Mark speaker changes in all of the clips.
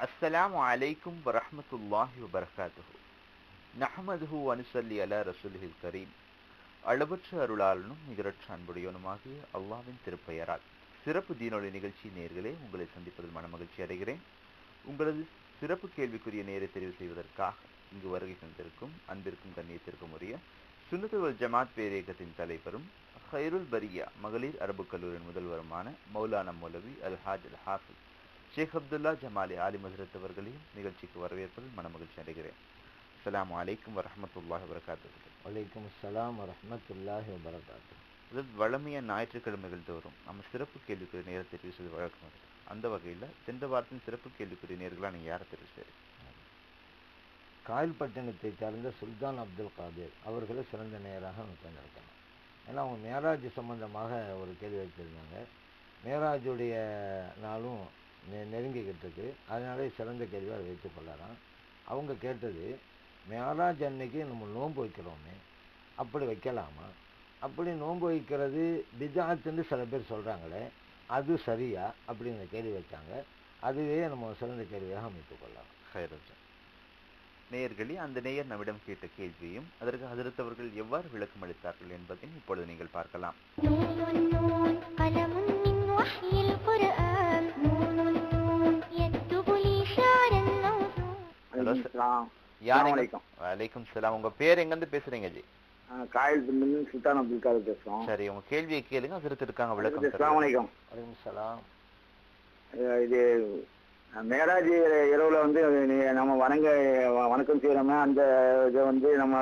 Speaker 1: السلام عليكم ورحمة الله وبركاته نحمده ونصلي على رسوله الكريم அளவற்ற அருளாளனும் நிகரற்ற அன்புடையவனுமாகிய அல்லாவின் திருப்பெயரால் சிறப்பு தீனொலி நிகழ்ச்சி நேர்களே உங்களை சந்திப்பதில் மன மகிழ்ச்சி அடைகிறேன் உங்களது சிறப்பு கேள்விக்குரிய நேரை தெரிவு செய்வதற்காக இங்கு வருகை தந்திருக்கும் அன்பிற்கும் கண்ணியத்திற்கும் உரிய சுன்னத்துவல் ஜமாத் பேரியக்கத்தின் தலைவரும் ஹைருல் பரியா மகளிர் அரபு கல்லூரியின் முதல்வருமான மௌலானா மௌலவி அல் ஹாஜ் அல் ஹாஃபிஸ் ஷேக் அப்துல்லா ஜமாலி ஆலி மதுரத் அவர்களையும் நிகழ்ச்சிக்கு வரவேற்பதில் மனமகிழ்ச்சி அடைகிறேன். அஸ்ஸலாமு அலைக்கும் வரஹமத்துல்லாஹி வரகாத்துஹு
Speaker 2: வலைக்கம் அஸ்ஸலாம் வரஹ்மத்துல்லாஹி வபரகாத்து
Speaker 1: இது வளமைய ஞாயிற்றுக்கிழமைகள் தோறும் நம்ம சிறப்பு கேள்விக்குரிய நேரத்தை தெரிவு செய்து வழக்கம். அந்த வகையில் சென்ற வாரத்தின் சிறப்பு கேள்விக்குரிய நேர்களாக நீங்கள் யாரை தெரிவு செய்யுங்க
Speaker 2: காயல்பட்டினத்தை சார்ந்த சுல்தான் அப்துல் காதிர் அவர்களை சிறந்த நேராக நம்ம தேர்ந்தெடுக்கணும். ஏன்னா அவங்க மேராஜ் சம்பந்தமாக ஒரு கேள்வி வச்சுருந்தாங்க மேராஜுடைய நாளும் நெ நெருங்கிக்கிட்டு இருக்கு அதனாலே சிறந்த கேள்வி அதை வைத்துக் கொள்ளலாம் அவங்க கேட்டது மேராஜ் அன்னைக்கு நம்ம நோன்பு வைக்கிறோமே அப்படி வைக்கலாமா? அப்படி நோன்பு வைக்கிறது பிஜாத்துன்னு சில பேர் சொல்கிறாங்களே அது சரியா? அப்படின்னு கேள்வி வச்சாங்க. அதுவே நம்ம சிறந்த கேள்வியாக அமைத்துக் கொள்ளலாம்.
Speaker 1: ஹைரஜா நேயர்களே அந்த நேயர் நம்மிடம் கேட்ட கேள்வியும் அதற்கு ஹதரத் அவர்கள் எவ்வாறு விளக்கம் அளித்தார்கள் என்பதையும் இப்பொழுது நீங்கள் பார்க்கலாம். ஹலோ எங்க-. வலைக்கும் சலாம். உங்க பேர் எங்கேருந்து பேசுறீங்க ஜி?
Speaker 3: காயல் சுல்தான் அப்துல் காதர் பேசுறோம்
Speaker 1: சரி உங்க கேள்வியை கேளுங்க. ஹசரத் இருக்காங்க விளக்கம்
Speaker 3: அஸ்ஸலாமு
Speaker 1: தருவாங்க.
Speaker 3: அலைக்கும்.
Speaker 2: வலைக்கம் சலாம்.
Speaker 3: இது மேராஜ் இரவுல வந்து நம்ம வணங்க வணக்கம் செய்யறோமே அந்த இதை வந்து நம்ம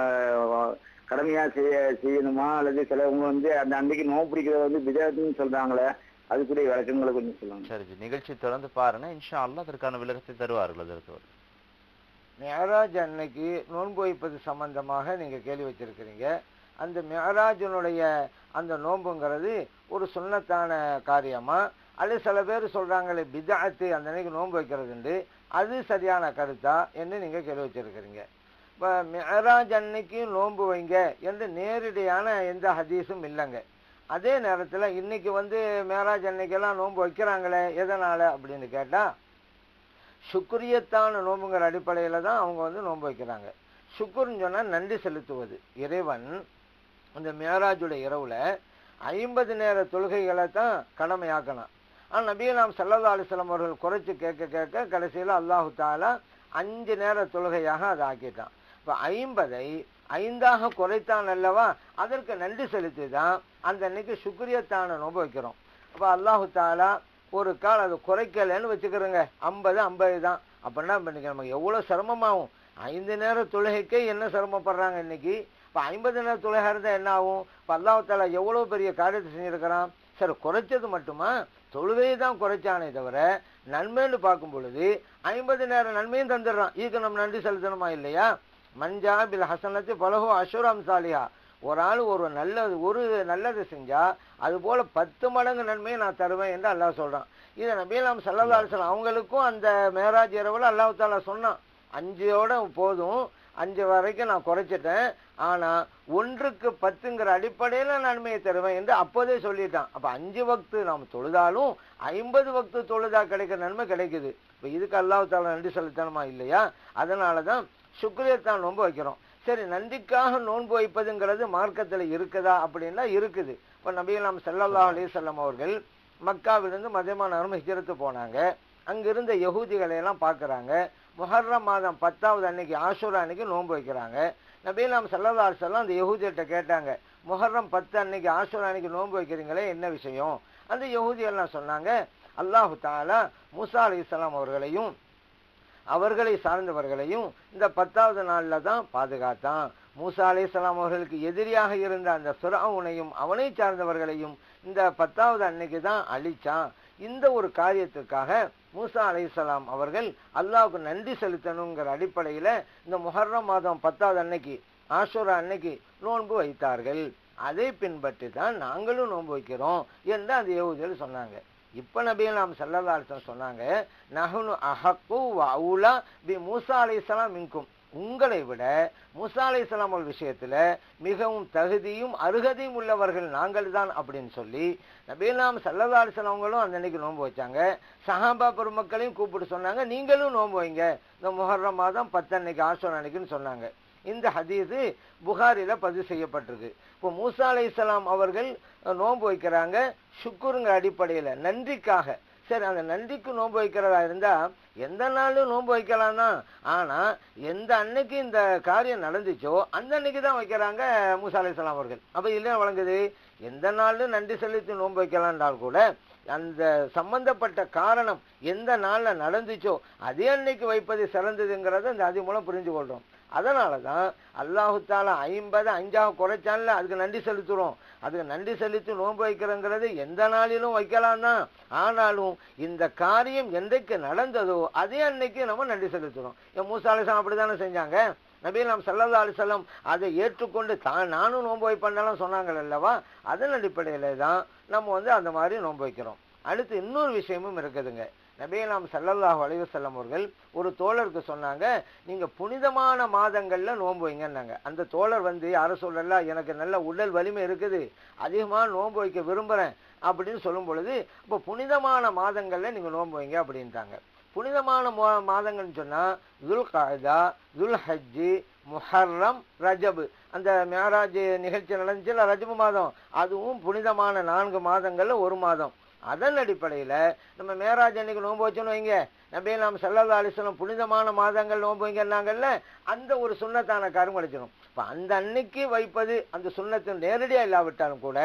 Speaker 3: கடமையா செய்ய செய்யணுமா? அல்லது சிலவங்க வந்து அந்த அன்னைக்கு நோவு பிடிக்கிறத வந்து பிஜாத்துன்னு சொல்றாங்களே அதுக்குரிய விளக்கங்களை கொஞ்சம் சொல்லுங்க.
Speaker 1: சரி நிகழ்ச்சி தொடர்ந்து பாருங்க. இன்ஷா அல்லாஹ் அதற்கான விளக்கத்தை தருவார்கள் அதற்கு. அவர்கள்.
Speaker 2: மேராஜ் அன்னைக்கு நோன்பு வைப்பது சம்பந்தமாக நீங்கள் கேள்வி வச்சிருக்கிறீங்க. அந்த மேராஜனுடைய அந்த நோன்புங்கிறது ஒரு சுண்ணத்தான காரியமாக அல்லது சில பேர் சொல்கிறாங்களே பிதாத்து அந்த அன்னைக்கு நோன்பு வைக்கிறதுண்டு அது சரியான கருத்தா என்று நீங்கள் கேள்வி வச்சிருக்கிறீங்க. இப்போ மேராஜ் அன்னைக்கு நோன்பு வைங்க என்று நேரடியான எந்த ஹதீஸும் இல்லைங்க. அதே நேரத்தில் இன்றைக்கி வந்து மேராஜ் அன்னைக்கெல்லாம் நோன்பு வைக்கிறாங்களே எதனால் அப்படின்னு கேட்டால் சுக்குரியத்தான நோம்புங்கிற அடிப்படையில் தான் அவங்க வந்து நோன்பு வைக்கிறாங்க. சுக்குர்னு சொன்னால் நன்றி செலுத்துவது. இறைவன் இந்த மேராஜுடைய இரவில் ஐம்பது நேர தொழுகைகளை தான் கடமையாக்கணும். ஆனால் நபீனாம் சல்லல்லா அலிஸ்லாம் அவர்கள் குறைச்சி கேட்க கேட்க கடைசியில் அல்லாஹு தாலா அஞ்சு நேர தொழுகையாக அதை ஆக்கிட்டான். இப்போ ஐம்பதை ஐந்தாக குறைத்தான் அல்லவா? அதற்கு நன்றி செலுத்தி தான் அந்த அன்னைக்கு சுக்ரியத்தான நோன்பு வைக்கிறோம். அப்போ அல்லாஹு தாலா ஒரு கால் அது குறைக்கலைன்னு வச்சுக்கிறோங்க. ஐம்பது ஐம்பது தான். அப்படின்னா இன்றைக்கி நமக்கு எவ்வளோ சிரமமாகும்? ஐந்து நேர தொழுகைக்கே என்ன சிரமப்படுறாங்க இன்னைக்கு? இப்போ ஐம்பது நேர தொழுகை இருந்தால் என்ன ஆகும்? பல்லாவத்தால் எவ்வளோ பெரிய காரியத்தை செஞ்சுருக்கிறான்? சரி குறைச்சது மட்டுமா? தொழுகையை தான் குறைச்சானே தவிர நன்மைன்னு பார்க்கும் பொழுது ஐம்பது நேரம் நன்மையும் தந்துடுறான். இதுக்கு நம்ம நன்றி செலுத்தணுமா இல்லையா? மஞ்சா பில் ஹசனத்து பலகோ அஸ்வராம் சாலியா ஒரு ஆள் ஒரு நல்லது ஒரு நல்லது செஞ்சால் அது போல் பத்து மடங்கு நன்மையை நான் தருவேன் என்று அல்லாஹ் சொல்கிறான் இதை நபீலாம் சல்லல்லா அலிஸ்லாம் அவங்களுக்கும் அந்த மேராஜ் இரவில் அல்லாஹாலா சொன்னான். அஞ்சோட போதும் அஞ்சு வரைக்கும் நான் குறைச்சிட்டேன். ஆனால் ஒன்றுக்கு பத்துங்கிற அடிப்படையில் நன்மையை தருவேன் என்று அப்போதே சொல்லிட்டான். அப்போ அஞ்சு வக்து நாம் தொழுதாலும் ஐம்பது வக்து தொழுதா கிடைக்கிற நன்மை கிடைக்குது. இப்போ இதுக்கு அல்லாஹ் நன்றி செலுத்தணுமா இல்லையா? அதனாலதான் சுக்ரியத்தான் ரொம்ப வைக்கிறோம். சரி நன்றிக்காக நோன்பு வைப்பதுங்கிறது மார்க்கத்தில் இருக்குதா? அப்படின்னா இருக்குது. இப்போ நபிகலாம் ஸல்லல்லாஹு அலைஹி அவர்கள் மக்காவிலிருந்து மதியமானவரும் ஹிஜரத்து போனாங்க. அங்கிருந்த யகூதிகளையெல்லாம் பார்க்குறாங்க. முஹர்ரம் மாதம் பத்தாவது அன்னைக்கு ஆஷூரா அன்னைக்கு நோன்பு வைக்கிறாங்க. நபீலாம் செல்லல்லா அலிசல்லாம் அந்த யகூதியிட்ட கேட்டாங்க முஹர்ரம் பத்து அன்னைக்கு ஆஷூரா அன்னைக்கு நோன்பு வைக்கிறீங்களே என்ன விஷயம்? அந்த யகூதியெல்லாம் சொன்னாங்க அல்லாஹு தாலா மூசா அலைஹிஸ்ஸலாம் அவர்களையும் அவர்களை சார்ந்தவர்களையும் இந்த பத்தாவது நாளில் தான் பாதுகாத்தான். மூசா அலைஹிஸ்ஸலாம் அவர்களுக்கு எதிரியாக இருந்த அந்த சுராவுனையும் அவனை சார்ந்தவர்களையும் இந்த பத்தாவது அன்னைக்கு தான் அழிச்சான். இந்த ஒரு காரியத்துக்காக மூசா அலைஹிஸ்ஸலாம் அவர்கள் அல்லாவுக்கு நன்றி செலுத்தணுங்கிற அடிப்படையில் இந்த முஹர்ரம் மாதம் பத்தாவது அன்னைக்கு ஆஷுரா அன்னைக்கு நோன்பு வைத்தார்கள். அதை பின்பற்றி தான் நாங்களும் நோன்பு வைக்கிறோம் என்று அந்த யகுதிகள் சொன்னாங்க. இப்ப நபிகள் நாம் சல்லல்லாஹு சொன்னாங்க நஹனு அஹக்கு அவுலா பி மூசா அலைஹிஸ்ஸலாம் மின்கும். உங்களை விட மூசா அலைஹிஸ்ஸலாம் அவர்கள் மிகவும் தகுதியும் அருகதையும் உள்ளவர்கள் நாங்கள் தான் அப்படின்னு சொல்லி நபீலாம் சல்லல்லா அலிஸ்லாம் அந்த அன்னைக்கு நோன்பு வச்சாங்க. சஹாபா பெருமக்களையும் கூப்பிட்டு சொன்னாங்க நீங்களும் நோன்பு வைங்க. இந்த முஹர்ரம் மாதம் பத்து அன்னைக்கு ஆசோர் அன்னைக்குன்னு சொன்னாங்க. இந்த ஹதீஸு புகாரில் பதிவு செய்யப்பட்டிருக்கு. இப்போ மூசா அலைஹிஸ்ஸலாம் அவர்கள் நோன்பு வைக்கிறாங்க. சுக்குருங்கிற அடிப்படையில் நன்றிக்காக. சரி அந்த நன்றிக்கு நோன்பு வைக்கிறதா இருந்தால் எந்த நாளும் நோன்பு வைக்கலாம் தான். ஆனால் எந்த அன்னைக்கு இந்த காரியம் நடந்துச்சோ அந்த அன்னைக்கு தான் வைக்கிறாங்க மூசா அலைஹிஸ்ஸலாம் அவர்கள். அப்போ இல்லையா வழங்குது? எந்த நாளும் நன்றி செலுத்தி நோன்பு வைக்கலாம்ன்றால் கூட அந்த சம்பந்தப்பட்ட காரணம் எந்த நாளில் நடந்துச்சோ அதே அன்னைக்கு வைப்பது சிறந்ததுங்கிறத இந்த அது மூலம் புரிஞ்சு கொள்கிறோம் அதனால தான் அல்லாஹு தாலா ஐம்பது அஞ்சாக குறைச்சான்ல அதுக்கு நன்றி செலுத்துகிறோம் அதுக்கு நன்றி செலுத்தி நோன்பு வைக்கிறோங்கிறது எந்த நாளிலும் வைக்கலாம் தான் ஆனாலும் இந்த காரியம் என்றைக்கு நடந்ததோ அதே அன்னைக்கு நம்ம நன்றி செலுத்துகிறோம் என் மூசாலிசம் அப்படி தானே செஞ்சாங்க? நபீல் நாம் சல்லல்லா அலிசல்லம் அதை ஏற்றுக்கொண்டு தான் நானும் நோன்பு வைப்பேன்லாம் சொன்னாங்கள் அல்லவா? அதன் அடிப்படையில் தான் நம்ம வந்து அந்த மாதிரி நோன்பு வைக்கிறோம். அடுத்து இன்னொரு விஷயமும் இருக்குதுங்க. நபீலாம் சல்லல்லாஹு அலைஹி அவர்கள் ஒரு தோழருக்கு சொன்னாங்க நீங்கள் புனிதமான மாதங்களில் நோன்பு வைங்கன்னாங்க. அந்த தோழர் வந்து யாரும் சொல்லல எனக்கு நல்ல உடல் வலிமை இருக்குது. அதிகமாக நோன்பு வைக்க விரும்புகிறேன் அப்படின்னு சொல்லும் பொழுது இப்போ புனிதமான மாதங்களில் நீங்கள் நோன்பு வைங்க அப்படின்ட்டாங்க. புனிதமான மா- மாதங்கள்னு சொன்னால் துல் காய்தா துல் ஹஜ்ஜி முஹர்ரம் ரஜபு. அந்த மேராஜ் நிகழ்ச்சி நடந்துச்சுல ரஜபு மாதம். அதுவும் புனிதமான நான்கு மாதங்களில் ஒரு மாதம். அதன் அடிப்படையில் நம்ம மேராஜ் அன்னைக்கு நோன்பு வச்சோன்னு வைங்க. நபே நாம் சல்லல்லா அலிஸ்லாம் புனிதமான மாதங்கள் நோன்பு வைங்கன்னாங்கல்ல அந்த ஒரு சுண்ணத்தான காரம் கிடைச்சிடும் இப்போ அந்த அன்னைக்கு வைப்பது அந்த சுண்ணத்து நேரடியாக இல்லாவிட்டாலும் கூட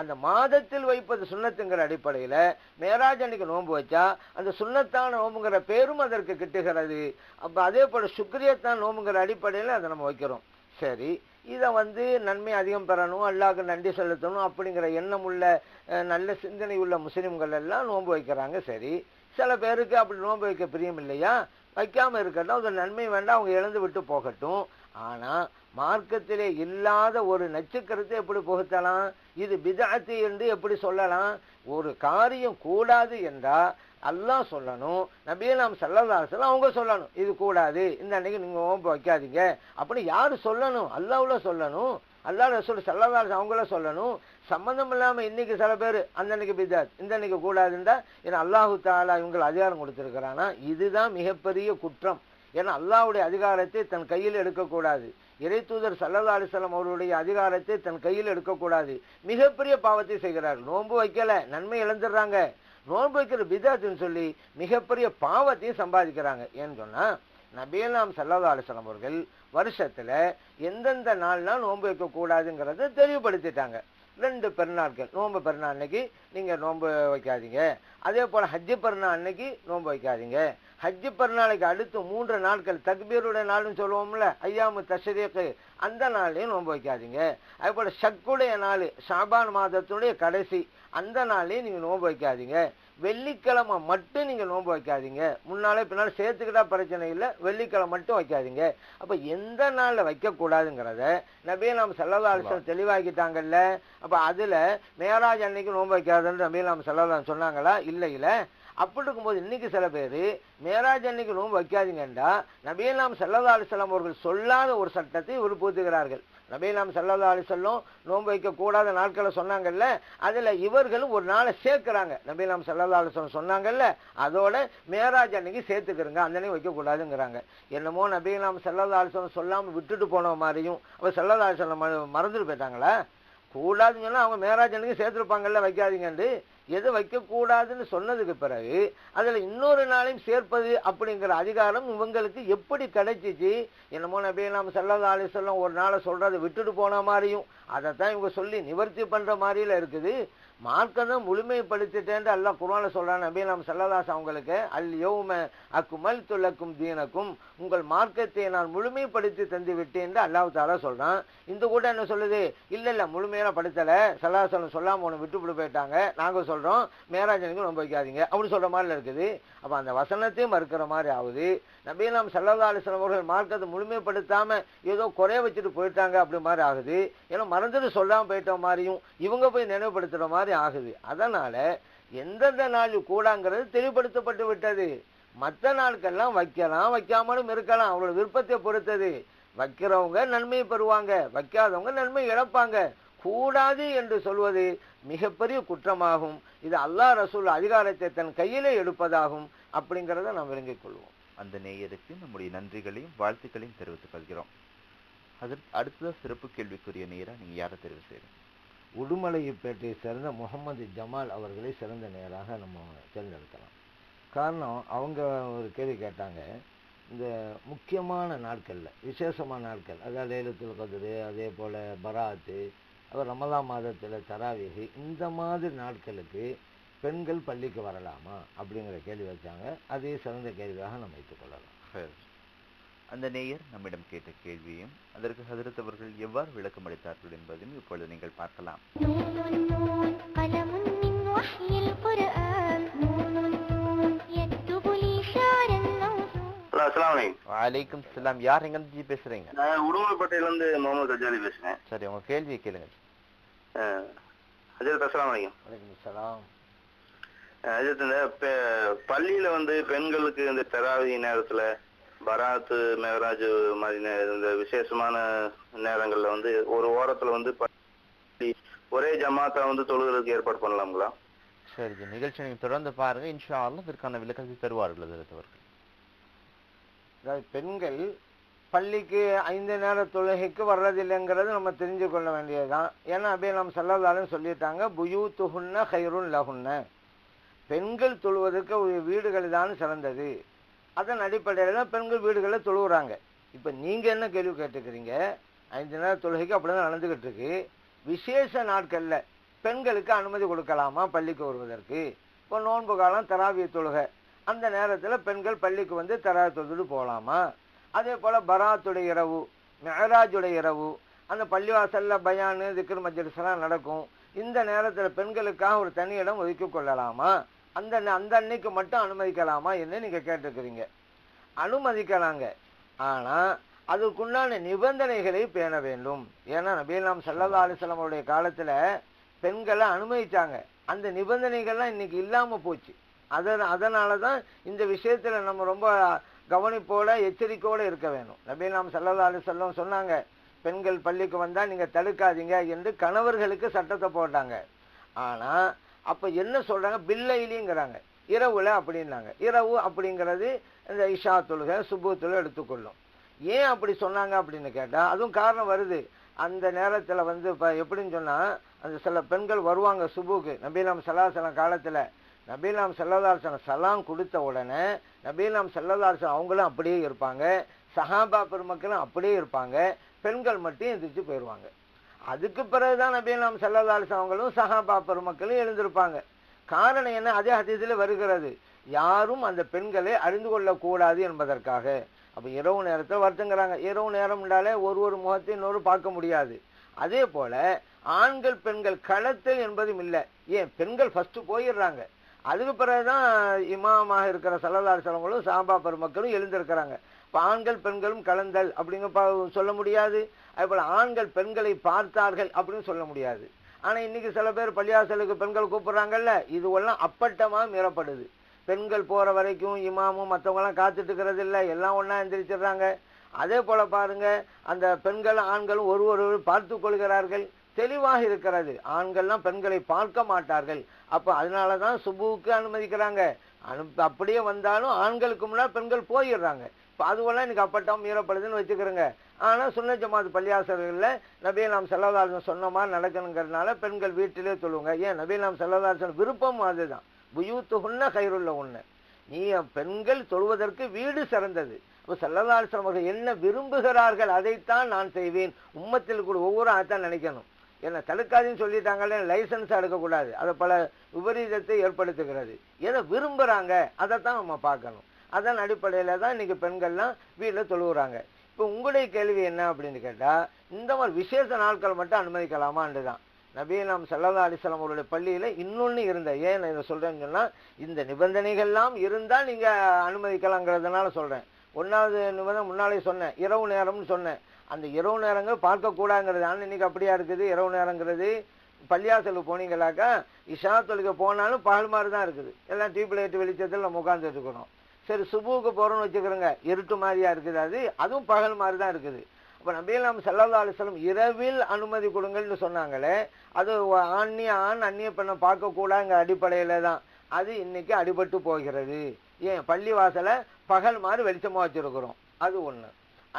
Speaker 2: அந்த மாதத்தில் வைப்பது சுண்ணத்துங்கிற அடிப்படையில் மேராஜ் அன்னைக்கு நோன்பு வச்சா அந்த சுண்ணத்தான நோம்புங்கிற பேரும் அதற்கு கிட்டுகிறது. அப்போ அதே போல் சுக்ரியத்தான் நோம்புங்கிற அடிப்படையில் அதை நம்ம வைக்கிறோம். சரி இதை வந்து நன்மை அதிகம் பெறணும் அல்லாவுக்கு நன்றி செலுத்தணும் அப்படிங்கிற எண்ணம் உள்ள நல்ல சிந்தனை உள்ள முஸ்லீம்கள் எல்லாம் நோன்பு வைக்கிறாங்க. சரி சில பேருக்கு அப்படி நோன்பு வைக்க பிரியம் இல்லையா? வைக்காமல் இருக்கட்டும் அது நன்மை வேண்டாம் அவங்க இழந்து விட்டு போகட்டும். ஆனால் மார்க்கத்திலே இல்லாத ஒரு நச்சுக்கருத்தை எப்படி புகுத்தலாம்? இது பிதாத்து என்று எப்படி சொல்லலாம்? ஒரு காரியம் கூடாது என்றால் அல்லாஹ் சொல்லணும் நபியே நாம் சல்லல்லாசலம் அவங்க சொல்லணும். இது கூடாது இந்த அன்னைக்கு நீங்கள் ஓம்பு வைக்காதீங்க. அப்படின்னு யார் சொல்லணும்? அல்லாவில் சொல்லணும். அல்லாஹ் ரசூல் சல்லல்லாஸ் அவங்கள சொல்லணும். சம்மந்தம் இல்லாமல் இன்னைக்கு சில பேர் அந்த அன்னைக்கு பிதாத் இந்த அன்னைக்கு கூடாதுன்றா ஏன்னா அல்லாஹு தாலா இவங்களுக்கு அதிகாரம் கொடுத்துருக்குறான்னா இதுதான் மிகப்பெரிய குற்றம். ஏன்னா அல்லாவுடைய அதிகாரத்தை தன் கையில் எடுக்கக்கூடாது. இறை தூதர் சல்லல்லா அவருடைய அதிகாரத்தை தன் கையில் எடுக்கக்கூடாது. மிகப்பெரிய பாவத்தை செய்கிறார்கள். நோன்பு வைக்கலை நன்மை இழந்துடுறாங்க. நோன்பு வைக்கிற பிதாத்துன்னு சொல்லி மிகப்பெரிய பாவத்தையும் சம்பாதிக்கிறாங்க. ஏன்னு சொன்னால் நபியலாம் சல்லல்லா அலுவலம் அவர்கள் வருஷத்தில் எந்தெந்த நாள்லாம் நோன்பு வைக்கக்கூடாதுங்கிறத தெளிவுபடுத்திட்டாங்க. ரெண்டு பெருநாட்கள் நோன்பு பெருநாள் அன்னைக்கு நீங்கள் நோன்பு வைக்காதீங்க. அதே போல் ஹஜ்ஜு பெருநாள் அன்னைக்கு நோன்பு வைக்காதீங்க. ஹஜ்ஜு பெருநாளைக்கு அடுத்து மூன்று நாட்கள் தக்பீருடைய நாள்னு சொல்லுவோம்ல ஐயாமு தஷரீக்கு அந்த நாள்லையும் நோன்பு வைக்காதீங்க. அதுபோல் போல ஷக்குடைய நாள் ஷாபான் மாதத்துடைய கடைசி அந்த நாள்லையும் நீங்கள் நோன்பு வைக்காதீங்க. வெள்ளிக்கிழமை மட்டும் நீங்கள் நோன்பு வைக்காதீங்க. முன்னாலே பின்னால் சேர்த்துக்கிட்டா பிரச்சனை இல்லை வெள்ளிக்கிழமை மட்டும் வைக்காதீங்க. அப்போ எந்த நாளில் வைக்கக்கூடாதுங்கிறத கூடாதுங்கிறத நாம் செல்லல்லா தெளிவாக்கிட்டாங்கல்ல. அப்போ அதில் மேராஜ் அன்னைக்கு நோன்பு வைக்காதுன்னு நபீ நாம் செல்லதான் சொன்னாங்களா? இல்லை இல்லை. அப்படி இருக்கும்போது இன்னைக்கு சில பேர் மேராஜ் அன்னைக்கு நோன்பு வைக்காதீங்கண்டா நபியலாம் செல்லதா அலிசல்லாம் அவர்கள் சொல்லாத ஒரு சட்டத்தை இவர் பூத்துகிறார்கள். நபியலாம் சல்லல்லா நோன்பு வைக்கக்கூடாத நாட்களை சொன்னாங்கல்ல அதில் இவர்களும் ஒரு நாளை சேர்க்குறாங்க. நபீலாம் சல்லல்லா அலிஸ்லாம் சொன்னாங்கல்ல அதோட மேராஜ் அன்னைக்கு சேர்த்துக்கிறங்க அந்த அன்னைக்கு வைக்கக்கூடாதுங்கிறாங்க. என்னமோ நபீலாம் சல்லல்லா அலிஸ்லாம் சொல்லாமல் விட்டுட்டு போன மாதிரியும் அப்போ சல்லல்லா அலிஸ்லாம் மறந்துட்டு போயிட்டாங்களா? கூடாதுன்னு சொன்னால் அவங்க மேராஜ் அன்னைக்கு சேர்த்துருப்பாங்கல்ல வைக்காதீங்கன்னு எதை வைக்கக்கூடாதுன்னு சொன்னதுக்கு பிறகு அதில் இன்னொரு நாளையும் சேர்ப்பது அப்படிங்கிற அதிகாரம் இவங்களுக்கு எப்படி கிடைச்சிச்சு? என்னமோ நபி நாம் சல்லல்லா அலிசல்லம் ஒரு நாளை சொல்கிறத விட்டுட்டு போன மாதிரியும் அதைத்தான் இவங்க சொல்லி நிவர்த்தி பண்ணுற மாதிரியில் இருக்குது. மார்க்கத்தை தான் முழுமைப்படுத்திட்டேன் அல்லாஹ் குர்ஆன்ல சொல்றான் நபி நாம் சல்லல்லாஸ் அவங்களுக்கு அல் யோம அக்குமல் துலக்கும் தீனக்கும். உங்கள் மார்க்கத்தை நான் முழுமைப்படுத்தி தந்து விட்டேன் என்று அல்லாஹ் சொல்றான். இந்த கூட என்ன சொல்லுது? இல்லை இல்லை முழுமையெல்லாம் படுத்தலை. சல்லாசலம் சொல்லாமல் ஒன்று விட்டு போயிட்டாங்க. நாங்கள் சொல்கிறோம் மேராஜனுக்கு ரொம்ப வைக்காதீங்க. அப்படின்னு சொல்கிற மாதிரி இருக்குது. அப்போ அந்த வசனத்தையும் மறுக்கிற மாதிரி ஆகுது. நபி நாம் சல்லல்லா அலிஸ்லாம் அவர்கள் மார்க்கத்தை முழுமைப்படுத்தாமல் ஏதோ குறைய வச்சுட்டு போயிட்டாங்க அப்படி மாதிரி ஆகுது. ஏன்னா மறந்துட்டு சொல்லாமல் போயிட்ட மாதிரியும் இவங்க போய் நினைவுபடுத்துகிற மாதிரி ஆகுது. அதனால எந்தெந்த நாள் கூடாங்கிறது தெளிவுபடுத்தப்பட்டு விட்டது. மற்ற நாட்கள்லாம் வைக்கலாம் வைக்காமலும் இருக்கலாம். அவங்களோட விருப்பத்தை பொறுத்தது. வைக்கிறவங்க நன்மையை பெறுவாங்க. வைக்காதவங்க நன்மை இழப்பாங்க. கூடாது என்று சொல்வது மிகப்பெரிய குற்றமாகும். இது அல்லாஹ் ரசூல் அதிகாரத்தை தன் கையிலே எடுப்பதாகும் அப்படிங்கிறத நாம் விளங்கிக் கொள்வோம்.
Speaker 1: அந்த நேயருக்கு நம்முடைய நன்றிகளையும் வாழ்த்துக்களையும் தெரிவித்துக் கொள்கிறோம். அதற்கு அடுத்ததா சிறப்பு கேள்விக்குரிய நேரா நீங்கள் யாரை தெரிவு செய்யறீங்க
Speaker 2: உடுமலையப்பேட்டை சேர்ந்த முகமது ஜமால் அவர்களை சிறந்த நேராக நம்ம தேர்ந்தெடுக்கலாம். காரணம் அவங்க ஒரு கேள்வி கேட்டாங்க. இந்த முக்கியமான நாட்களில் விசேஷமான நாட்கள் அதாவது லைலத்துல் கதிர் அதே போல் பராத்து அப்புறம் ரமலா மாதத்தில் தராவிகி இந்த மாதிரி நாட்களுக்கு பெண்கள் பள்ளிக்கு வரலாமா? அப்படிங்கிற கேள்வி வச்சாங்க. அதே சிறந்த கேள்வியாக நம்ம வைத்துக்கொள்ளலாம்
Speaker 1: அந்த நேயர் நம்மிடம் கேட்ட கேள்வியும் அதற்கு ஹதரத் அவர்கள் எவ்வாறு விளக்கம் அளித்தார்கள் என்பதையும் இப்பொழுது நீங்கள் பார்க்கலாம்.
Speaker 4: வலைக்கும்
Speaker 1: சலாம். யார் எங்க இருந்து பேசுறீங்க?
Speaker 4: உடுமலைப்பேட்டையில இருந்து முகமது அஜாலி பேசுறேன்.
Speaker 1: சரி உங்க கேள்வியை கேளுங்க.
Speaker 4: அஜித் அஸ்லாம் வலைக்கும்
Speaker 2: வலைக்கும் சலாம்.
Speaker 4: அஜித் இந்த பள்ளியில வந்து பெண்களுக்கு இந்த தராவி நேரத்துல பராத்து மேகராஜ் மாதிரி இந்த விசேஷமான நேரங்கள்ல வந்து ஒரு ஓரத்துல வந்து ஒரே ஜமாத்தா வந்து தொழுகிறதுக்கு ஏற்பாடு பண்ணலாங்களா
Speaker 1: சரி நிகழ்ச்சி நீங்க தொடர்ந்து பாருங்க. இன்ஷா அல்லாஹ் இதற்கான விளக்கத்தை தருவார்கள்
Speaker 2: அதாவது பெண்கள் பள்ளிக்கு ஐந்து நேர தொழுகைக்கு வர்றதில்லைங்கிறது நம்ம தெரிஞ்சு கொள்ள வேண்டியதுதான். ஏன்னா அப்படியே நம்ம செல்லதாலும் சொல்லிட்டாங்க புயூத்துஹுன்ன ஹைருன் லகுன்ன பெண்கள் தொழுவதற்கு ஒரு வீடுகள் தான் சிறந்தது. அதன் அடிப்படையில் தான் பெண்கள் வீடுகளில் தொழுகிறாங்க இப்போ நீங்கள் என்ன கேள்வி கேட்டுக்கிறீங்க? ஐந்து நேர தொழுகைக்கு அப்படி தான் நடந்துக்கிட்டு இருக்கு. விசேஷ நாட்களில் பெண்களுக்கு அனுமதி கொடுக்கலாமா பள்ளிக்கு வருவதற்கு? இப்போ நோன்பு காலம் தராவிய தொழுகை. அந்த நேரத்தில் பெண்கள் பள்ளிக்கு வந்து தராவி தொழுதுட்டு போகலாமா? அதே போல் பராத்துடைய இரவு மெஹராஜுடைய இரவு அந்த பள்ளிவாசலில் பயானு திக்ர் மஜ்லிஸ் நடக்கும். இந்த நேரத்தில் பெண்களுக்காக ஒரு தனி இடம் ஒதுக்கி கொள்ளலாமா? அந்த அந்த அன்னைக்கு மட்டும் அனுமதிக்கலாமா என்று நீங்கள் கேட்டிருக்கிறீங்க அனுமதிக்கலாங்க. ஆனால் அதுக்குண்டான நிபந்தனைகளை பேண வேண்டும். ஏன்னா நபீலாம் சல்லல்லா அலிஸ்லாம் அவருடைய காலத்தில் பெண்களை அனுமதித்தாங்க அந்த நிபந்தனைகள்லாம் இன்றைக்கி இல்லாமல் போச்சு. அதன் அதனால தான் இந்த விஷயத்தில் நம்ம ரொம்ப கவனிப்போட எச்சரிக்கையோடு இருக்க வேணும். நபீலாம் சல்லல்லா அலிஸ்லாம் சொன்னாங்க பெண்கள் பள்ளிக்கு வந்தால் நீங்கள் தடுக்காதீங்க என்று கணவர்களுக்கு சட்டத்தை போட்டாங்க. ஆனால் அப்போ என்ன சொல்கிறாங்க பில்லைலிங்கிறாங்க. இரவுல அப்படின்னாங்க. இரவு அப்படிங்கிறது இந்த இஷா தொழுகை சுபு தொழுகை எடுத்துக்கொள்ளும். ஏன் அப்படி சொன்னாங்க அப்படின்னு கேட்டால் அதுவும் காரணம் வருது. அந்த நேரத்தில் வந்து இப்போ எப்படின்னு சொன்னால் அந்த சில பெண்கள் வருவாங்க சுபுக்கு. நபீலாம் சலாசலம் காலத்தில் நபீலாம் செல்லதாசனம் சலாம் கொடுத்த உடனே நபீலாம் செல்லதாசனம் அவங்களும் அப்படியே இருப்பாங்க. சஹாபா பெருமக்களும் அப்படியே இருப்பாங்க. பெண்கள் மட்டும் எந்திரிச்சு போயிடுவாங்க அதுக்கு பிறகுதான் நபீலாம் செல்லதாசனம் அவங்களும் சஹாபா பெருமக்களும் எழுந்திருப்பாங்க. காரணம் என்ன? அதே ஹதீஸில் வருகிறது. யாரும் அந்த பெண்களை அறிந்து கொள்ளக்கூடாது என்பதற்காக. அப்போ இரவு நேரத்தை வருத்தங்கிறாங்க. இரவு நேரம்னாலே ஒரு ஒரு முகத்தை இன்னொரு பார்க்க முடியாது. அதே போல் ஆண்கள் பெண்கள் களத்தல் என்பதும் இல்லை. ஏன்? பெண்கள் ஃபஸ்ட்டு போயிடுறாங்க. அதுக்கு பிறகுதான் இமாமாக இருக்கிற சல்லதார் செலவங்களும் சாபா பெருமக்களும் எழுந்திருக்கிறாங்க. இப்போ ஆண்கள் பெண்களும் கலந்தல் அப்படிங்க சொல்ல முடியாது. அதே ஆண்கள் பெண்களை பார்த்தார்கள் அப்படின்னு சொல்ல முடியாது. ஆனால் இன்னைக்கு சில பேர் பள்ளியாசலுக்கு பெண்கள் கூப்பிட்றாங்கல்ல இதுவெல்லாம் அப்பட்டமாக மீறப்படுது. பெண்கள் போகிற வரைக்கும் இமாமும் மற்றவங்களாம் காத்துட்டு இருக்கிறது இல்லை எல்லாம் ஒன்றா எந்திரிச்சிடுறாங்க. அதே போல் பாருங்க அந்த பெண்கள் ஆண்களும் ஒரு ஒருவர் பார்த்து கொள்கிறார்கள். தெளிவாக இருக்கிறது. ஆண்கள்லாம் பெண்களை பார்க்க மாட்டார்கள். அப்போ அதனால தான் சுபுவுக்கு அனுமதிக்கிறாங்க. அனு அப்படியே வந்தாலும் ஆண்களுக்கு முன்னால் பெண்கள் போயிடுறாங்க. அதுவெல்லாம் எனக்கு அப்பட்டம் மீறப்படுதுன்னு வச்சுக்கிறேங்க. ஆனால் சுன்ன ஜமாத் பள்ளியாசர்களில் நபியை நாம் செல்லதாசன் சொன்ன மாதிரி நடக்கணுங்கிறதுனால பெண்கள் வீட்டிலே சொல்லுவாங்க ஏன் நபீலாம் செல்லதாசன் விருப்பம் அதுதான். புயூத்துகுன்ன கயிறுள்ள ஒன்று நீ பெண்கள் தொழுவதற்கு வீடு சிறந்தது. இப்போ செல்லதாசன் அவர்கள் என்ன விரும்புகிறார்கள் அதைத்தான் நான் செய்வேன். உம்மத்தில் கூட ஒவ்வொரு அதைத்தான் நினைக்கணும். என்ன தடுக்காதுன்னு சொல்லிட்டாங்களே லைசன்ஸ் எடுக்கக்கூடாது. அதை பல விபரீதத்தை ஏற்படுத்துகிறது. எதை விரும்புகிறாங்க அதைத்தான் நம்ம பார்க்கணும். அதன் அடிப்படையில் தான் இன்றைக்கி பெண்கள்லாம் வீட்டில் தொழுகிறாங்க இப்போ உங்களுடைய கேள்வி என்ன அப்படின்னு கேட்டால் இந்த மாதிரி விசேஷ நாட்கள் மட்டும் அனுமதிக்கலாமான்னு தான் நபீனாம் செல்லதா அலிசலம் அவருடைய பள்ளியில் இன்னொன்று இருந்த. ஏன் நான் இதை சொல்கிறேன்னு சொன்னால் இந்த நிபந்தனைகள்லாம் இருந்தால் நீங்கள் அனுமதிக்கலாங்கிறதுனால சொல்கிறேன் ஒன்றாவது நிபந்தனை முன்னாலே சொன்னேன் இரவு நேரம்னு சொன்னேன். அந்த இரவு நேரங்கள் பார்க்கக்கூடாங்கிறது ஆனால் இன்னைக்கு அப்படியா இருக்குது? இரவு நேரங்கிறது பள்ளியாசலுக்கு போனீங்களாக்கா இஷா தொழுக போனாலும் பகல் மாதிரி தான் இருக்குது. எல்லாம் டியூப் லைட் வெளிச்சத்தில் நம்ம உட்காந்துட்டு இருக்கிறோம் சரி சுபுவுக்கு போகிறோம்னு வச்சுக்கிறோங்க. இருட்டு மாதிரியா இருக்குது அது. அதுவும் பகல் மாதிரி தான் இருக்குது. இப்போ நபிகள் நாம் சல்லல்லா அலிஸ்லம் இரவில் அனுமதி கொடுங்கள்னு சொன்னாங்களே அது ஆண்ணிய ஆண் அந்நிய பெண்ணை பார்க்க அடிப்படையில் தான். அது இன்னைக்கு அடிபட்டு போகிறது. ஏன்? பள்ளி வாசலை பகல் மாதிரி வெளிச்சமாக வச்சுருக்குறோம். அது ஒன்று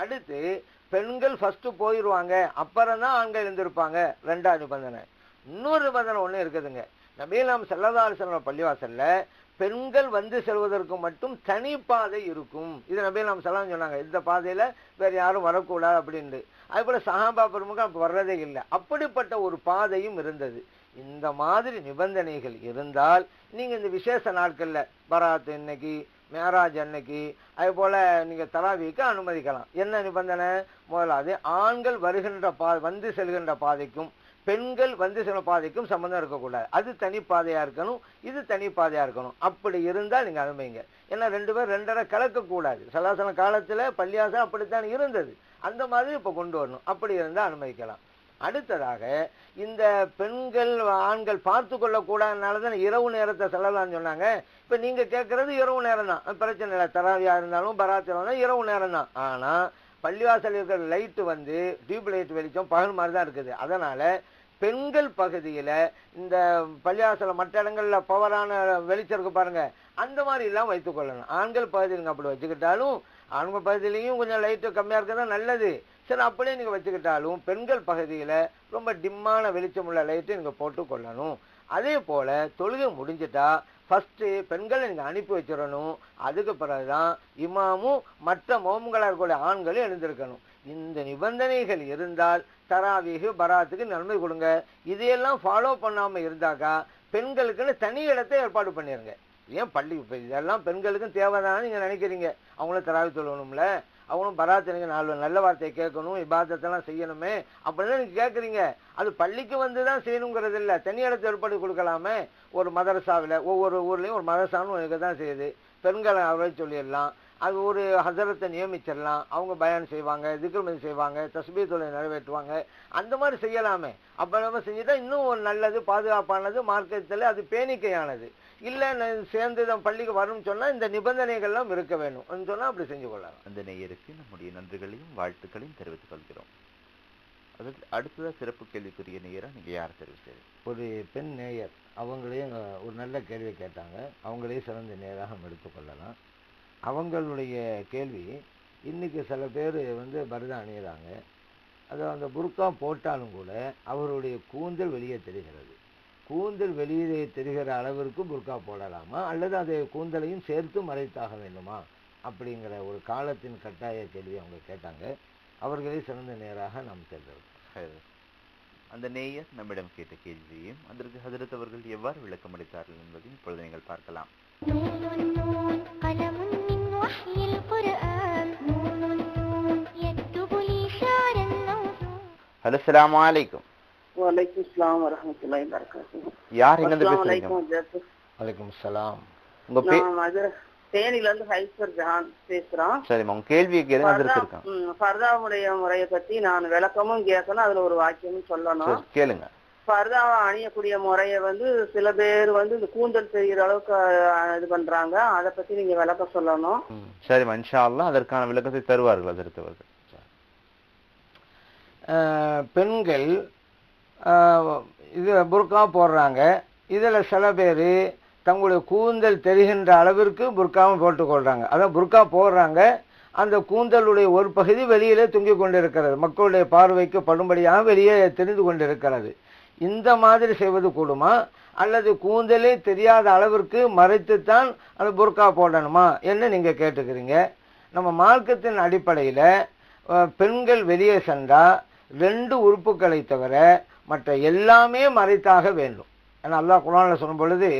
Speaker 2: அடுத்து பெண்கள் ஃபஸ்ட்டு போயிடுவாங்க அப்புறம் தான் ஆண்கள் எழுந்திருப்பாங்க. ரெண்டாவது நிபந்தனை. இன்னொரு நிபந்தனை ஒன்று இருக்குதுங்க. நபிகள் நாம் பள்ளிவாசலில் பெண்கள் வந்து செல்வதற்கு மட்டும் தனி பாதை இருக்கும். இது நபி நாம் சலாம் சொன்னாங்க. இந்த பாதையில வேற யாரும் வரக்கூடாது அப்படின்ட்டு. அது போல சஹாபா பெருமக்கள் வர்றதே இல்லை. அப்படிப்பட்ட ஒரு பாதையும் இருந்தது. இந்த மாதிரி நிபந்தனைகள் இருந்தால் நீங்க இந்த விசேஷ நாட்கள்ல பராத் இன்னைக்கு மேராஜ் அன்னைக்கு அதே போல நீங்க தராவிக்கு அனுமதிக்கலாம். என்ன நிபந்தனை? முதலாவது ஆண்கள் வருகின்ற பா வந்து செல்கின்ற பாதைக்கும் பெண்கள் வந்து சில பாதைக்கும் சம்பந்தம் இருக்கக்கூடாது. அது தனி இருக்கணும் இது தனி இருக்கணும். அப்படி இருந்தால் நீங்கள் அனுமதிங்க ஏன்னா ரெண்டு பேரும் ரெண்டரை கலக்கக்கூடாது. சலாசன காலத்தில் பள்ளியாசம் அப்படித்தான் இருந்தது. அந்த மாதிரி இப்போ கொண்டு வரணும். அப்படி இருந்தால் அனுமதிக்கலாம் அடுத்ததாக இந்த பெண்கள் ஆண்கள் பார்த்து கொள்ளக்கூடாதுனால தான் இரவு நேரத்தை செல்லலாம்னு சொன்னாங்க. இப்போ நீங்கள் கேட்குறது இரவு நேரம் தான் பிரச்சனை இல்லை. தராவியாக இருந்தாலும் பராத் இருந்தாலும் இரவு நேரம் தான் ஆனால் பள்ளிவாசல் இருக்கிற லைட்டு வந்து டியூப் லைட் வெளிச்சம் பகல் மாதிரி தான் இருக்குது. அதனால் பெண்கள் பகுதியில் இந்த பள்ளிவாசல மற்ற இடங்களில் பவரான வெளிச்சம் இருக்கு பாருங்க அந்த மாதிரிலாம் வைத்துக்கொள்ளணும் வைத்துக் கொள்ளணும். ஆண்கள் பகுதியில் அப்படி வச்சுக்கிட்டாலும் ஆண்கள் பகுதியிலையும் கொஞ்சம் லைட்டு கம்மியாக இருக்கிறதா நல்லது. சரி அப்படியே நீங்கள் வச்சுக்கிட்டாலும் பெண்கள் பகுதியில் ரொம்ப டிம்மான வெளிச்சம் உள்ள லைட்டு நீங்கள் போட்டு கொள்ளணும். அதே போல் தொழுகை முடிஞ்சிட்டா ஃபஸ்ட்டு பெண்களை நீங்கள் அனுப்பி வச்சிடணும். அதுக்கு பிறகு தான் இமாமும் மற்ற மோமங்களா இருக்கக்கூடிய ஆண்களும் எழுந்திருக்கணும். இந்த நிபந்தனைகள் இருந்தால் தராவீகு பராத்துக்கு நன்மை கொடுங்க. இதையெல்லாம் ஃபாலோ பண்ணாமல் இருந்தாக்கா பெண்களுக்குன்னு தனி இடத்தை ஏற்பாடு பண்ணிடுங்க ஏன் பள்ளி இப்போ இதெல்லாம் பெண்களுக்கும் தேவைதானு நீங்கள் நினைக்கிறீங்க. அவங்களும் தராவி சொல்லணும்ல. அவங்களும் பராத்து எனக்கு நாலு நல்ல வார்த்தையை கேட்கணும் இபாதத்தெல்லாம் செய்யணுமே அப்படின்னு நீங்கள் கேட்குறீங்க அது பள்ளிக்கு வந்து தான் செய்யணுங்கிறது இல்லை தனி இடத்தை ஏற்பாடு கொடுக்கலாமே. ஒரு மதரசாவில் ஒவ்வொரு ஊர்லேயும் ஒரு மதரசான்னு இருக்க தான் செய்யுது. பெண்களை அவரை சொல்லிடலாம். அது ஒரு ஹசரத்தை நியமிச்சிடலாம். அவங்க பயான் செய்வாங்க திக்ரமதி செய்வாங்க தஸ்பீ தொழிலை நிறைவேற்றுவாங்க. அந்த மாதிரி செய்யலாமே. அப்ப நம்ம செஞ்சுட்டா இன்னும் ஒரு நல்லது பாதுகாப்பானது மார்க்கத்தில் அது பேணிக்கையானது. இல்ல சேர்ந்து தான் பள்ளிக்கு வரணும்னு சொன்னா இந்த நிபந்தனைகள்லாம் இருக்க வேணும். சொன்னா அப்படி செஞ்சு கொள்ளலாம்.
Speaker 1: அந்த நேயருக்கு நம்முடைய நன்றிகளையும் வாழ்த்துக்களையும் தெரிவித்துக் கொள்கிறோம். அதில் அடுத்ததா சிறப்பு கேள்விக்குரிய நேயரா நீங்க யார் தெரிவு
Speaker 2: ஒரு பெண் நேயர். அவங்களையும் ஒரு நல்ல கேள்வி கேட்டாங்க. அவங்களே சிறந்த நேராக நம்ம எடுத்துக்கொள்ளலாம் அவங்களுடைய கேள்வி இன்னைக்கு சில பேர் வந்து பரதம் அணியிறாங்க. அது அந்த புர்கா போட்டாலும் கூட அவருடைய கூந்தல் வெளியே தெரிகிறது. கூந்தல் வெளியே தெரிகிற அளவிற்கு புர்கா போடலாமா? அல்லது அதை கூந்தலையும் சேர்த்து மறைத்தாக வேண்டுமா? அப்படிங்கிற ஒரு காலத்தின் கட்டாய கேள்வி அவங்க கேட்டாங்க. அவர்களே சிறந்த நேராக நாம் தேர்ந்தெடுத்தோம்.
Speaker 1: அந்த நேயர் நம்மிடம் கேட்ட கேள்வியையும் அதற்கு அவர்கள் எவ்வாறு விளக்கம் அளித்தார்கள் என்பதையும் இப்பொழுது நீங்கள் பார்க்கலாம். ஹலோ அஸ்ஸலாமு அலைக்கும்
Speaker 5: வலைக்கும் இஸ்லாம் வரமத்துல்லாஹி வரகாத்துஹு
Speaker 1: யார்
Speaker 5: அஸ்ஸலாமு
Speaker 1: பேசுறீங்க.
Speaker 2: வலைக்கும் சலாம்
Speaker 1: உங்க பே
Speaker 5: நான் மதுரை தேனில இருந்து ஹைசர் ஜஹான் பேசுறோம்
Speaker 1: சரிம்மா உங்க கேள்விக்கு எதுவும்
Speaker 5: ம், ஃபர்தாவுடைய முறையை பத்தி நான் விளக்கமும் கேட்கணும் அதுல ஒரு வாக்கியமும் சொல்லணும்
Speaker 1: கேளுங்க
Speaker 5: ஃபர்தாவை அணியக்கூடிய முறையை வந்து சில பேர் வந்து இந்த கூந்தல் தெரிகிற அளவுக்கு இது பண்றாங்க. அதை பத்தி நீங்க விளக்கம் சொல்லணும்.
Speaker 1: ம், சரிம்மா இன்ஷா அல்லாஹ் அதற்கான விளக்கத்தை தருவார்கள்
Speaker 2: அஹ் பெண்கள் இது புர்கா போடுறாங்க. இதுல சில பேர் தங்களுடைய கூந்தல் தெரிகின்ற அளவிற்கு புர்காவும் போட்டுக்கொள்றாங்க அதான் புர்கா போடுறாங்க. அந்த கூந்தலுடைய ஒரு பகுதி வெளியிலே தொங்கிக் கொண்டிருக்கிறது. மக்களுடைய பார்வைக்கு படும்படியாக வெளியே தெரிந்து கொண்டிருக்கிறது. இந்த மாதிரி செய்வது கூடுமா? அல்லது கூந்தலே தெரியாத அளவிற்கு மறைத்துத்தான் அது புர்கா போடணுமா என்று நீங்கள் கேட்டுக்கிறீங்க. நம்ம மார்க்கத்தின் அடிப்படையில் பெண்கள் வெளியே சென்றால் ரெண்டு உறுப்புகளை தவிர மற்ற எல்லாமே மறைத்தாக வேண்டும். ஏன்னா அல்லா குரானில் சொல்லும் பொழுது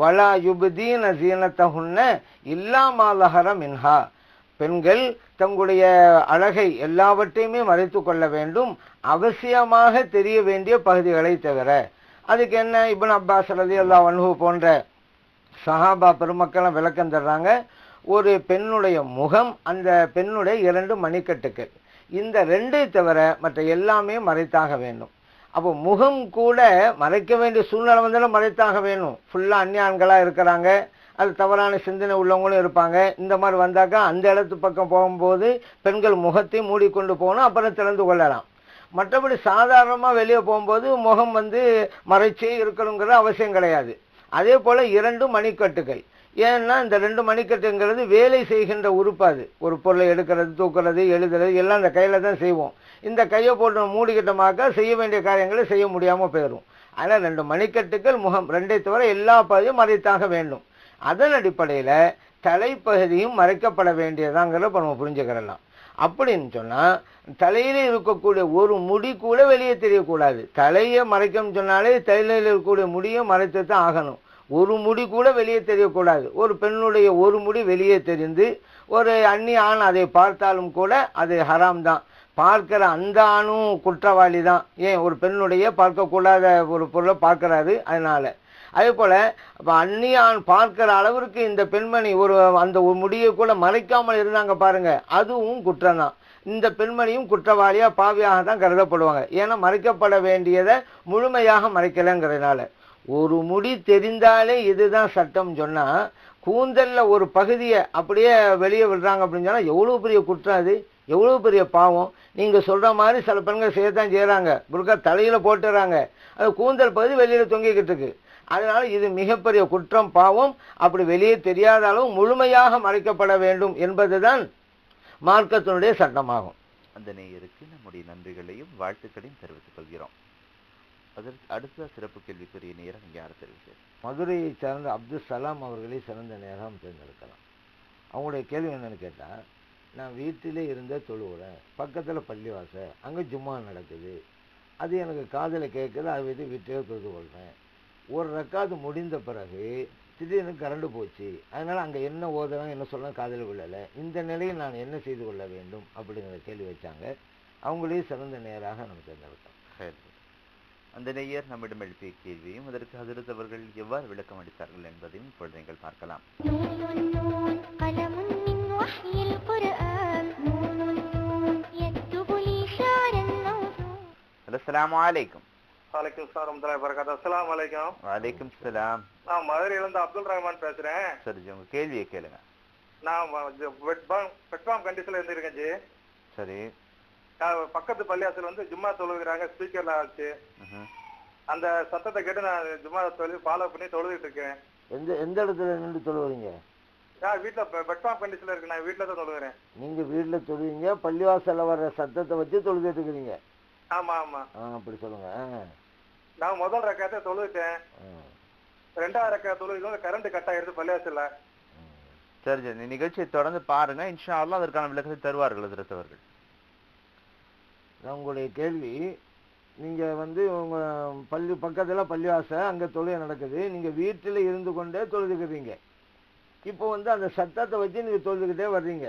Speaker 2: வலா யுபதீன ஜீனத்தகுன்ன இல்லா மாலஹர மின்ஹா. பெண்கள் தங்களுடைய அழகை எல்லாவற்றையுமே மறைத்து கொள்ள வேண்டும். அவசியமாக தெரிய வேண்டிய பகுதிகளை தவிர. அதுக்கு என்ன? இபன் அப்பாஸ் அல்லது எல்லா அன்ஹு போன்ற சஹாபா பெருமக்களும் விளக்கம் தர்றாங்க. ஒரு பெண்ணுடைய முகம் அந்த பெண்ணுடைய இரண்டு மணிக்கட்டுக்கள் இந்த ரெண்டை தவிர மற்ற எல்லாமே மறைத்தாக வேண்டும். அப்போ முகம் கூட மறைக்க வேண்டிய சூழ்நிலை வந்தாலும் மறைத்தாக வேணும். ஃபுல்லாக அந்நியான்களாக இருக்கிறாங்க. அது தவறான சிந்தனை உள்ளவங்களும் இருப்பாங்க. இந்த மாதிரி வந்தாக்கா அந்த இடத்து பக்கம் போகும்போது பெண்கள் முகத்தை மூடிக்கொண்டு போகணும் அப்புறம் திறந்து கொள்ளலாம். மற்றபடி சாதாரணமாக வெளியே போகும்போது முகம் வந்து மறைச்சி இருக்கணுங்கிற அவசியம் கிடையாது. அதே போல் இரண்டு மணிக்கட்டுகள். ஏன்னா இந்த ரெண்டு மணிக்கட்டுங்கிறது வேலை செய்கின்ற உறுப்பு அது. ஒரு பொருளை எடுக்கிறது தூக்குறது எழுதுறது எல்லாம் அந்த கையில் தான் செய்வோம். இந்த கையை போட்டு மூடிக்கிட்டமாக்கா செய்ய வேண்டிய காரியங்களை செய்ய முடியாமல் போயிடும் அதனால் ரெண்டு மணிக்கட்டுகள் முகம் ரெண்டை தவிர எல்லா பாதையும் மறைத்தாக வேண்டும். அதன் அடிப்படையில் தலைப்பகுதியும் மறைக்கப்பட வேண்டியதாங்கிறத இப்போ நம்ம புரிஞ்சுக்கிறலாம். அப்படின்னு சொன்னால் தலையில் இருக்கக்கூடிய ஒரு முடி கூட வெளியே தெரியக்கூடாது. தலையை மறைக்கணும்னு சொன்னாலே தலையில் இருக்கக்கூடிய முடியை மறைத்து தான் ஆகணும். ஒரு முடி கூட வெளியே தெரியக்கூடாது. ஒரு பெண்ணுடைய ஒரு முடி வெளியே தெரிந்து ஒரு அந்நிய ஆண் அதை பார்த்தாலும் கூட அது ஹராம் தான் பார்க்கிற அந்த ஆணும் குற்றவாளி தான் ஏன்? ஒரு பெண்ணுடைய பார்க்கக்கூடாத ஒரு பொருளை பார்க்குறாரு. அதனால் அதே போல் இப்போ அந்நியான் பார்க்கிற அளவிற்கு இந்த பெண்மணி ஒரு அந்த ஒரு முடியை கூட மறைக்காமல் இருந்தாங்க பாருங்கள் அதுவும் குற்றம் தான் இந்த பெண்மணியும் குற்றவாளியாக பாவியாக தான் கருதப்படுவாங்க. ஏன்னா மறைக்கப்பட வேண்டியதை முழுமையாக மறைக்கலைங்கிறதுனால. ஒரு முடி தெரிந்தாலே இதுதான் சட்டம் சொன்னால் கூந்தலில் ஒரு பகுதியை அப்படியே வெளியே விடுறாங்க அப்படின்னு சொன்னால் எவ்வளோ பெரிய குற்றம் அது? எவ்வளோ பெரிய பாவம்? நீங்கள் சொல்கிற மாதிரி சில பெண்கள் செய்யத்தான் செய்கிறாங்க புர்கா தலையில் போட்டுறாங்க. அது கூந்தல் பகுதி வெளியில் தொங்கிக்கிட்டு இருக்கு. அதனால இது மிகப்பெரிய குற்றம் பாவம். அப்படி வெளியே தெரியாத அளவு முழுமையாக மறைக்கப்பட வேண்டும் என்பதுதான் மார்க்கத்தினுடைய சட்டமாகும்.
Speaker 1: அந்த நேயருக்கு நம்முடைய நன்றிகளையும் வாழ்த்துக்களையும் தெரிவித்துக் கொள்கிறோம். அதற்கு அடுத்த சிறப்பு கேள்விக்குரிய நேரம் யார் தெரிவிச்சு
Speaker 2: மதுரையை சேர்ந்த அப்துல் சலாம் அவர்களே சிறந்த நேரம் தேர்ந்தெடுக்கலாம். அவங்களுடைய கேள்வி என்னன்னு கேட்டா நான் வீட்டிலே இருந்தே தொழுவுறேன் பக்கத்துல பள்ளிவாச அங்க ஜும்மா நடக்குது. அது எனக்கு காதுல கேட்குது அதை வைத்து வீட்டிலே தொழுது கொள்றேன் ஒரு ரெக்காது முடிந்த பிறகு திடீர்னு கரண்டு போச்சு. அதனால் அங்கே என்ன ஓதுறாங்க என்ன சொல்லலாம் காதல் கொள்ளலை இந்த நிலையில் நான் என்ன செய்து கொள்ள வேண்டும் அப்படிங்கிற கேள்வி வச்சாங்க. அவங்களையும் சிறந்த நேராக நம்ம தேர்ந்தெடுத்தோம்.
Speaker 1: அந்த நெய்யர் நம்மிடம் எழுப்பிய கேள்வியும் அதற்கு ஹசரத் அவர்கள் எவ்வாறு விளக்கம் அளித்தார்கள் என்பதையும் இப்பொழுது நீங்கள் பார்க்கலாம். அஸ்லாம் வலைக்கும்
Speaker 4: வலைக்கும் சார் ரம்தலா வரகாத்தா அஸ்லாம் வலைக்கும்
Speaker 1: வலைக்கும் சலாம்.
Speaker 4: நான் மதுரையிலேருந்து அப்துல் ரஹ்மான் பேசுகிறேன்
Speaker 1: சரி ஜி உங்கள் கேள்வியை கேளுங்க.
Speaker 4: நான் வெட்பாம் வெட்பாம் கண்டிஷனில் இருந்துருக்கேன் ஜி.
Speaker 1: சரி.
Speaker 4: பக்கத்து பள்ளியாசில் வந்து ஜும்மா தொழுகிறாங்க ஸ்பீக்கரில்
Speaker 1: ஆச்சு.
Speaker 4: அந்த சத்தத்தை கேட்டு நான் ஜும்மா தொழுது ஃபாலோ பண்ணி தொழுதுட்டு இருக்கேன்.
Speaker 2: எந்த எந்த இடத்துல நின்று தொழுவுறீங்க?
Speaker 4: நான் வீட்டில் பெட்பாம் கண்டிஷனில் இருக்கு நான் வீட்டில் தான் தொழுகிறேன்.
Speaker 2: நீங்கள் வீட்டில் தொழுவீங்க பள்ளிவாசலில் வர்ற சத்தத்தை வச்சு தொழுதுட்டு இருக்கிறீங்க.
Speaker 4: ஆமாம் ஆமாம்
Speaker 2: ஆ அப்படி சொல்லுங்கள்
Speaker 4: நான் முதல் ரக்காயத்தை தொழுதுட்டேன்
Speaker 2: ஆ,
Speaker 4: ரெண்டாவது ரக்காய தொழுது கரண்ட் கட் ஆயிருது பள்ளியாசல்ல
Speaker 2: ம்.
Speaker 1: சரி சரி. நிகழ்ச்சியை தொடர்ந்து பாருங்க. இன்ஷா அல்லாஹ் அதற்கான விளக்கத்தை தருவார்கள்
Speaker 2: நான் உங்களுடைய கேள்வி நீங்க வந்து உங்க பள்ளி பக்கத்துல பள்ளிவாசல் அங்க தொழுகை நடக்குது. நீங்க வீட்டுல இருந்து கொண்டே தொழுதுக்கிறீங்க இப்போ வந்து அந்த சத்தத்தை வச்சு நீங்க தொழுதுகிட்டே வர்றீங்க.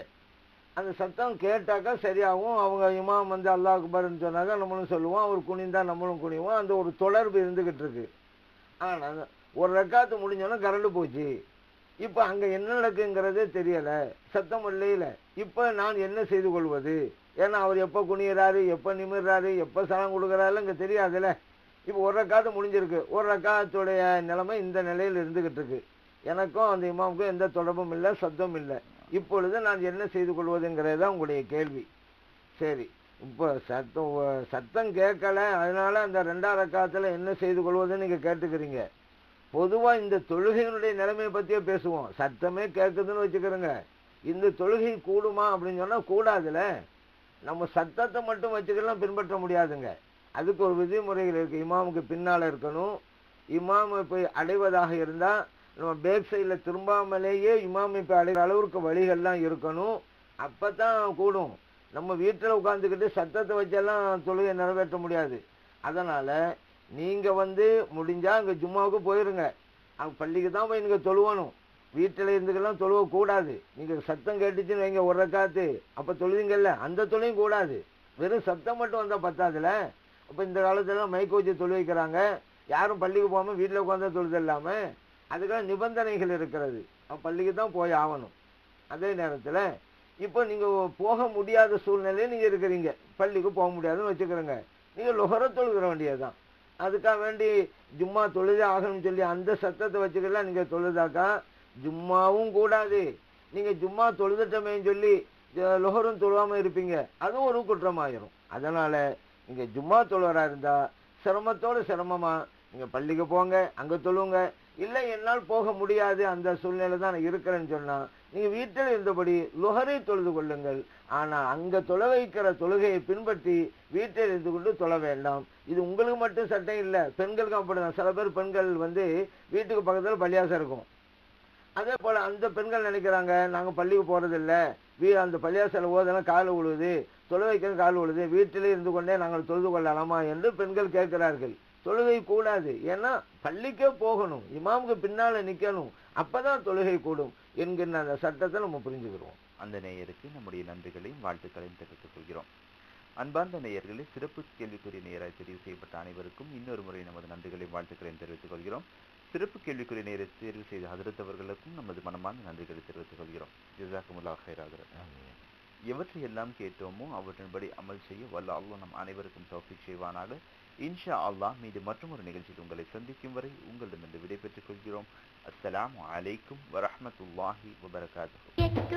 Speaker 2: அந்த சத்தம் கேட்டாக்கா சரியாகும். அவங்க இமாம் வந்து அல்லாஹ் அக்பர்னு சொன்னாக்கா நம்மளும் சொல்லுவோம். அவர் குனிந்தா நம்மளும் குனிவோம். அந்த ஒரு தொடர்பு இருந்துக்கிட்டு இருக்கு. ஆனால் ஒரு ரெக்காத்து முடிஞ்சோன்னா கரண்டு போச்சு. இப்போ அங்கே என்ன நடக்குங்கிறதே தெரியலை. சத்தம் இல்லையில. இப்போ நான் என்ன செய்து கொள்வது? ஏன்னா அவர் எப்போ குனியறாரு எப்போ நிமிடுறாரு எப்போ சலம் கொடுக்குறாரு இங்கே தெரியாதுல்ல. இப்போ ஒரு ரக்காத்து முடிஞ்சிருக்கு. ஒரு ரக்காத்துடைய நிலைமை இந்த நிலையில் இருந்துக்கிட்டு இருக்கு. எனக்கும் அந்த இமாமுக்கும் எந்த தொடர்பும் இல்லை சத்தம் இல்லை. இப்பொழுது நான் என்ன செய்து கொள்வதுங்கிறது தான் உங்களுடைய கேள்வி. சரி இப்போ சத்தம் சத்தம் கேட்கல அதனால் அந்த ரெண்டாவது காலத்தில் என்ன செய்து கொள்வதுன்னு நீங்கள் கேட்டுக்கிறீங்க. பொதுவாக இந்த தொழுகையினுடைய நிலைமையை பற்றியே பேசுவோம். சத்தமே கேட்குதுன்னு வச்சுக்கிறோங்க. இந்த தொழுகை கூடுமா அப்படின்னு சொன்னால் கூடாதுல்ல நம்ம சத்தத்தை மட்டும் வச்சுக்கலாம் பின்பற்ற முடியாதுங்க. அதுக்கு ஒரு விதிமுறைகள் இருக்குது இமாமுக்கு பின்னால் இருக்கணும். இமாமை போய் அடைவதாக இருந்தால் நம்ம பேக் சைடில் திரும்பாமலேயே இமாம் இப்போ அடைகிற அளவுக்கு வழிகள்லாம் இருக்கணும். அப்போ தான் கூடும். நம்ம வீட்டில் உட்காந்துக்கிட்டு சத்தத்தை வச்செல்லாம் தொழுகை நிறைவேற்ற முடியாது. அதனால் நீங்கள் வந்து முடிஞ்சால் அங்கே ஜும்மாவுக்கு போயிருங்க. அங்கே பள்ளிக்கு தான் போய் நீங்கள் தொழுவணும். வீட்டில் இருந்துக்கெல்லாம் தொழுவக்கூடாது நீங்கள் சத்தம் கேட்டுச்சுன்னு வைங்க ஒரு அப்போ அப்ப அந்த தொழிலும் கூடாது. வெறும் சத்தம் மட்டும் வந்தால் பத்தாதுல அப்போ இந்த காலத்துலலாம் மைக் வச்சு தொழு வைக்கிறாங்க யாரும் பள்ளிக்கு போகாமல் வீட்டில் உட்காந்து தொழுது இல்லாமல் அதுக்காக நிபந்தனைகள் இருக்கிறது. பள்ளிக்கு தான் போய் ஆகணும். அதே நேரத்தில் இப்போ நீங்கள் போக முடியாத சூழ்நிலையில நீங்கள் இருக்கிறீங்க. பள்ளிக்கு போக முடியாதுன்னு வச்சுக்கிறோங்க நீங்கள் லொஹர தொழுகிற வேண்டியதுதான். அதுக்காக வேண்டி ஜும்மா தொழுதே ஆகணும்னு சொல்லி அந்த சத்தத்தை வச்சுக்கலாம் நீங்கள் தொழுதாக்கா ஜும்மாவும் கூடாது. நீங்கள் ஜும்மா தொழுதுட்டமேன்னு சொல்லி லுகரும் தொழுவாமல் இருப்பீங்க. அதுவும் ஒரு குற்றமாயிரும். அதனால் நீங்கள் ஜும்மா தொழுவராக இருந்தால் சிரமத்தோட சிரமமாக நீங்கள் பள்ளிக்கு போங்க அங்கே தொழுவுங்க இல்லை என்னால் போக முடியாது அந்த சூழ்நிலை தான் நான் இருக்கிறேன்னு சொன்னால் நீங்கள் வீட்டில் இருந்தபடி லுகரை தொழுது கொள்ளுங்கள். ஆனால் அங்கே தொலை வைக்கிற தொழுகையை பின்பற்றி வீட்டில் இருந்து கொண்டு தொழ வேண்டாம். இது உங்களுக்கு மட்டும் சட்டம் இல்லை. பெண்களுக்கும் அப்படிதான். சில பேர் பெண்கள் வந்து வீட்டுக்கு பக்கத்தில் பள்ளியாசம் இருக்கும். அதே போல் அந்த பெண்கள் நினைக்கிறாங்க நாங்கள் பள்ளிக்கு போகிறதில்ல வீ அந்த பள்ளியாசல ஓதெல்லாம் கால் உழுது தொலை வைக்கிறது கால் உழுது வீட்டிலே இருந்து கொண்டே நாங்கள் தொழுது கொள்ளலாமா என்று பெண்கள் கேட்கிறார்கள். தொழுகை கூடாது. ஏன்னா பள்ளிக்கே போகணும். இமாமுக்கு பின்னால நிக்கணும். அப்பதான் தொழுகை கூடும் என்கிற அந்த சட்டத்தை நம்ம புரிஞ்சுக்கிறோம்.
Speaker 1: அந்த நேயருக்கு நம்முடைய நன்றிகளையும் வாழ்த்துக்களையும் தெரிவித்துக் கொள்கிறோம். அன்பார்ந்த நேயர்களே சிறப்பு கேள்விக்குரிய நேயராய் தெரிவு செய்யப்பட்ட அனைவருக்கும் இன்னொரு முறை நமது நன்றிகளையும் வாழ்த்துக்களையும் தெரிவித்துக் கொள்கிறோம். சிறப்பு கேள்விக்குரிய நேரை தேர்வு செய்த அதிர்த்தவர்களுக்கும் நமது மனமான நன்றிகளை தெரிவித்துக் கொள்கிறோம். ஜிசாக்குமுல்லா ஹைராக எவற்றை எல்லாம் கேட்டோமோ அவற்றின்படி அமல் செய்ய வல்ல அல்லாஹ் நம் அனைவருக்கும் தௌஃபீக் செய்வானாக. இன்ஷா அல்லாஹ் மீது மற்றும் ஒரு நிகழ்ச்சியில் உங்களை சந்திக்கும் வரை உங்களிடமிருந்து விடைபெற்றுக் கொள்கிறோம். அஸ்லாம் அலைக்கும் வரமத்துல்லாஹி
Speaker 6: வபரகாத்து